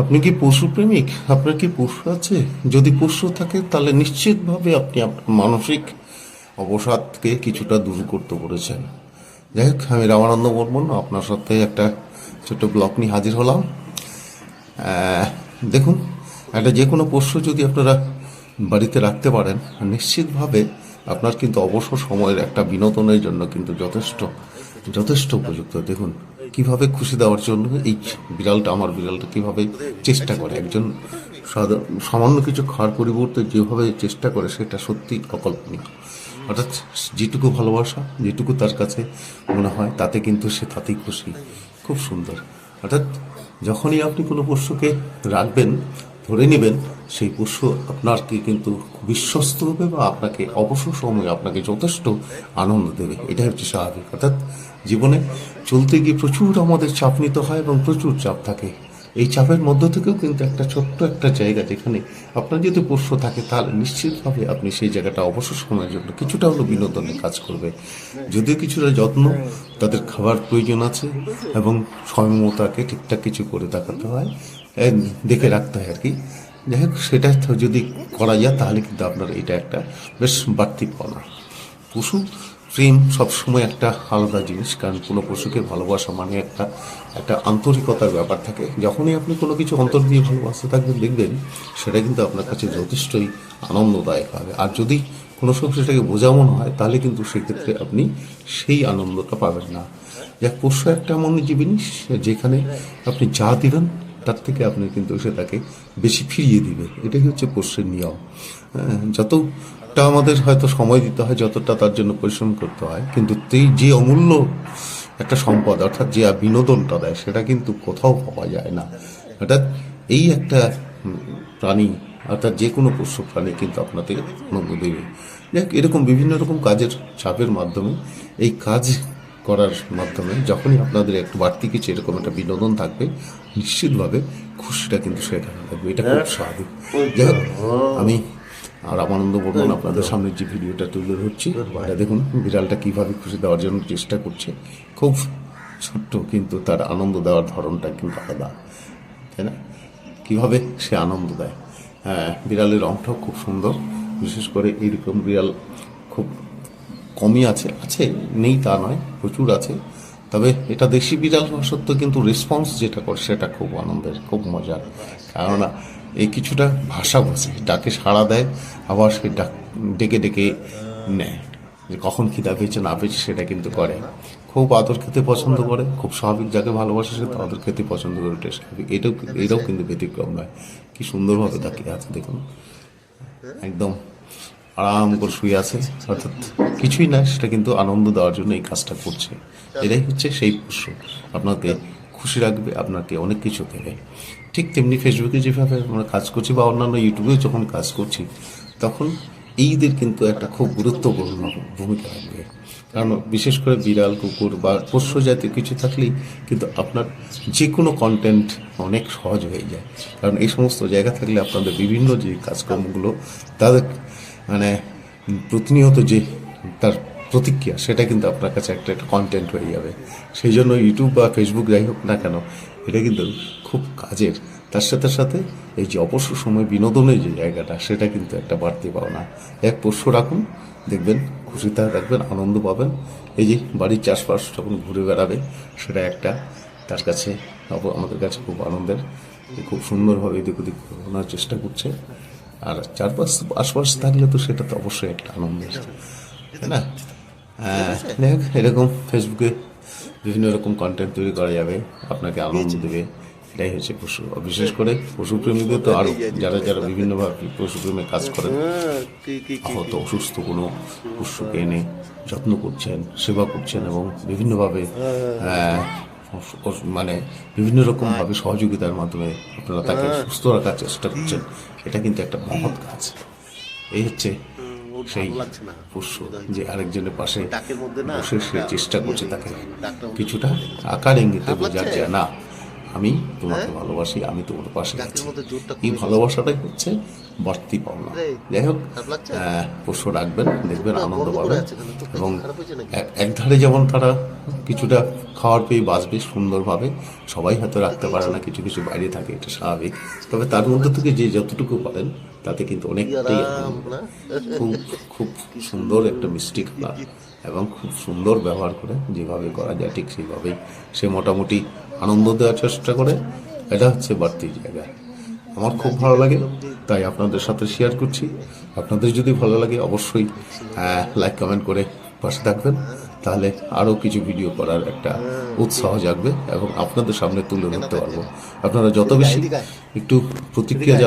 আপনি কি পশু প্রেমিক? আপনার কি পশু আছে? যদি পশু থাকে, তাহলে নিশ্চিতভাবে আপনি আপনার মানসিক অবসাদকে কিছুটা দূর করতে পেরেছেন যাই হোক, আমি রামানন্দ বর্মন, আপনার সাথে একটা ছোট্ট ব্লগ নিয়ে হাজির হলাম। দেখুন, একটা যে কোনো পশু যদি আপনারা বাড়িতে রাখতে পারেন, নিশ্চিতভাবে আপনার কিন্তু অবসর সময়ের একটা বিনোদনের জন্য কিন্তু যথেষ্ট যথেষ্ট উপযুক্ত। দেখুন কীভাবে খুশি দেওয়ার জন্য এই বিড়ালটা, আমার বিড়ালটা কীভাবে চেষ্টা করে? একজন সামান্য কিছু খাওয়ার পরিবর্তে যেভাবে চেষ্টা করে, সেটা সত্যি অকল্পনীয়। অর্থাৎ যেটুকু ভালোবাসা, যেটুকু তার কাছে মনে হয়, তাতে কিন্তু সে তাতেই খুশি। খুব সুন্দর। অর্থাৎ যখনই আপনি কোনো পশুকে রাখবেন ধরে নেবেন, সেই পশু আপনাকে কিন্তু বিশ্বস্ত হবে বা আপনাকে অবসর সময়ে আপনাকে যথেষ্ট আনন্দ দেবে। এটা হচ্ছে স্বাভাবিক। অর্থাৎ জীবনে চলতে গিয়ে প্রচুর আমাদের চাপ নিতে হয় এবং প্রচুর চাপ থাকে। এই চাপের মধ্য থেকেও কিন্তু একটা ছোট্ট একটা জায়গা যেখানে আপনার যদি পোষ্য থাকে, তাহলে নিশ্চিতভাবে আপনি সেই জায়গাটা অবসর সময়ের জন্য কিছুটা হলো বিনোদনে কাজ করবে। যদিও কিছুটা যত্ন, তাদের খাবার প্রয়োজন আছে এবং সময়মতাকে ঠিকঠাক কিছু করে দেখাতে হয় দেখে রাখতে হয় আর কি। যাই হোক, সেটা যদি করা যায়, তাহলে কিন্তু আপনার এটা একটা বেশ বাড়তি পাওনা পশু প্রেম সবসময় একটা আলাদা জিনিস কারণ কোনো পশুকে ভালোবাসা মানে একটা একটা আন্তরিকতার ব্যাপার থাকে। যখনই আপনি কোনো কিছু অন্তর দিয়ে ভালোবাসতে থাকবেন দেখবেন সেটা কিন্তু আপনার কাছে যথেষ্টই আনন্দদায়ক হবে। আর যদি কোনো সময় সেটাকে বোঝা মনে হয় তাহলে কিন্তু সেক্ষেত্রে আপনি সেই আনন্দটা পাবেন না। যাক পশু একটা এমন জিনিস যেখানে আপনি যা দিবেন তার থেকে আপনি কিন্তু সে তাকে বেশি ফিরিয়ে দিবে এটাই হচ্ছে পোষ্যের নিয়ম। হ্যাঁ, যতটা আমাদের হয়তো সময় দিতে হয় যতটা তার জন্য পরিশ্রম করতে হয়। কিন্তু যে অমূল্য একটা সম্পদ অর্থাৎ যে বিনোদনটা দেয় সেটা কিন্তু কোথাও পাওয়া যায় না। অর্থাৎ এই একটা প্রাণী অর্থাৎ যে কোনো পশু প্রাণী কিন্তু আপনাদের আনন্দ দেবে। যাক এরকম বিভিন্ন রকম কাজের চাপের মাধ্যমে এই কাজ করার মাধ্যমে যখনই আপনাদের একটু বাড়তি কিছু এরকম একটা বিনোদন থাকবে নিশ্চিতভাবে খুশিটা কিন্তু সেটা থাকবে। এটা খুব স্বাভাবিক। যাই আমি আর রামানন্দ বর্মন আপনাদের সামনে যে ভিডিওটা তুলে ধরছি এটা দেখুন বিড়ালটা কীভাবে খুশি দেওয়ার জন্য চেষ্টা করছে। খুব ছোট্ট কিন্তু তার আনন্দ দেওয়ার ধরনটা কিন্তু আলাদা তাই না? কীভাবে সে আনন্দ দেয়। হ্যাঁ বিড়ালের রংটাও খুব সুন্দর বিশেষ করে এইরকম বিড়াল খুব কমই আছে আছে নেই তা নয় প্রচুর আছে। তবে এটা দেশি বিড়াল হওয়া সত্ত্বেও কিন্তু রেসপন্স যেটা করে সেটা খুব আনন্দের, খুব মজার। কেননা এই কিছুটা ভাষা বোঝে, ডাকে সাড়া দেয়, আবার সে ডাক, ডেকে ডেকে নেয়। যে কখন খিদা পেয়েছে, না পেয়েছে, সেটা কিন্তু করে। খুব আদর খেতে পছন্দ করে, খুব স্বাভাবিক যাকে ভালোবাসে সে তো আদর খেতে পছন্দ করে এটা স্বাভাবিক এটাও এটাও কিন্তু ব্যতিক্রম নয়। কি সুন্দরভাবে তাকিয়ে আছে দেখুন। একদম আরাম করে শুয়ে আছে। অর্থাৎ কিছুই না, সেটা কিন্তু আনন্দ দেওয়ার জন্য এই কাজটা করছে। এটাই হচ্ছে সেই পশু আপনাকে খুশি রাখবে, আপনাকে অনেক কিছু দেবে। ঠিক তেমনি ফেসবুকে যেভাবে আমরা কাজ করছি বা অন্যান্য ইউটিউবেও যখন কাজ করছি, তখন এইদের কিন্তু একটা খুব গুরুত্বপূর্ণ ভূমিকা রাখবে। কারণ বিশেষ করে বিড়াল, কুকুর বা পোষ্য জাতীয় কিছু থাকলেই কিন্তু আপনার যে কোনো কন্টেন্ট অনেক সহজ হয়ে যায়। কারণ এই সমস্ত জায়গা থাকলে আপনাদের বিভিন্ন যে কাজকর্মগুলো, তাদের মানে প্রতিনিয়ত যে তার প্রতিক্রিয়া, সেটা কিন্তু আপনার কাছে একটা একটা কন্টেন্ট হয়ে যাবে। সেই জন্য ইউটিউব বা ফেসবুক যাই হোক না কেন, এটা কিন্তু খুব কাজের। তার সাথে সাথে এই যে অবসর সময় বিনোদনের যে জায়গাটা, সেটা কিন্তু একটা বাড়তি পাওনা। এক পোষ্য রাখুন, দেখবেন, খুশিতে রাখবেন আনন্দ পাবেন। এই যে বাড়ির চাষবাস যখন ঘুরে বেড়াবে, সেটা একটা তার কাছে, আমাদের কাছে খুব আনন্দের। খুব সুন্দরভাবে এদিক ওদিক ঘোরানোর চেষ্টা করছে। আর চারপাশ আশপাশ থাকলে তো সেটা তো অবশ্যই একটা আনন্দের তাই না? হ্যাঁ, যাই হোক, এরকম ফেসবুকে বিভিন্ন রকম কন্টেন্ট তৈরি করা যাবে আপনাকে আনন্দ দেবে। এটাই হচ্ছে পশু। বিশেষ করে পশুপ্রেমীদের তো আরও যারা যারা বিভিন্নভাবে পশুপ্রেমে কাজ করেন হয়তো অসুস্থ কোনো পশুকে এনে যত্ন করছেন সেবা করছেন এবং বিভিন্নভাবে অস- অস- মানে বিভিন্ন রকম ভাবে সহযোগিতার মাধ্যমে আপনারা তাকে সুস্থ রাখার চেষ্টা করছেন। এটা কিন্তু একটা মহৎ কাজ। এই হচ্ছে সেই পুষ্য যে আরেকজনের পাশে বসে সে চেষ্টা করছে তাকে। কিছুটা আকার ইঙ্গিতে বোঝার যায় না। আমি তোমাকে ভালোবাসি আমি তোমার পাশে আছি। এই ভালোবাসাটাই হচ্ছে বাড়তি পাওনা। যাই হোক পশু পোষ্য রাখবেন দেখবেন আনন্দ পাবেন। এবং? এক- একধারে যেমন তারা কিছুটা খাওয়ার পেয়ে বাঁচবে সুন্দরভাবে সবাই হয়তো রাখতে পারে না কিছু কিছু বাইরে থাকে এটা স্বাভাবিক। তবে তার মধ্যে থেকে যে যতটুকু পারেন তাতে কিন্তু অনেকটাই খুব খুব সুন্দর একটা মিষ্টি খাবার এবং খুব সুন্দর ব্যবহার করে যেভাবে করা যায় ঠিক সেইভাবেই সে মোটামুটি আনন্দ দেওয়ার চেষ্টা করে। এটা হচ্ছে বাড়তি জায়গা। আমার খুব ভালো লাগে তাই আপনাদের সাথে শেয়ার করছি। আপনাদের যদি ভালো লাগে অবশ্যই লাইক কমেন্ট করে পাশে থাকবেন। তাহলে আরও কিছু ভিডিও করার একটা উৎসাহ জাগবে এবং আপনাদের সামনে তুলে ধরতে পারব। আপনারা যত বেশি একটু প্রতিক্রিয়া জানা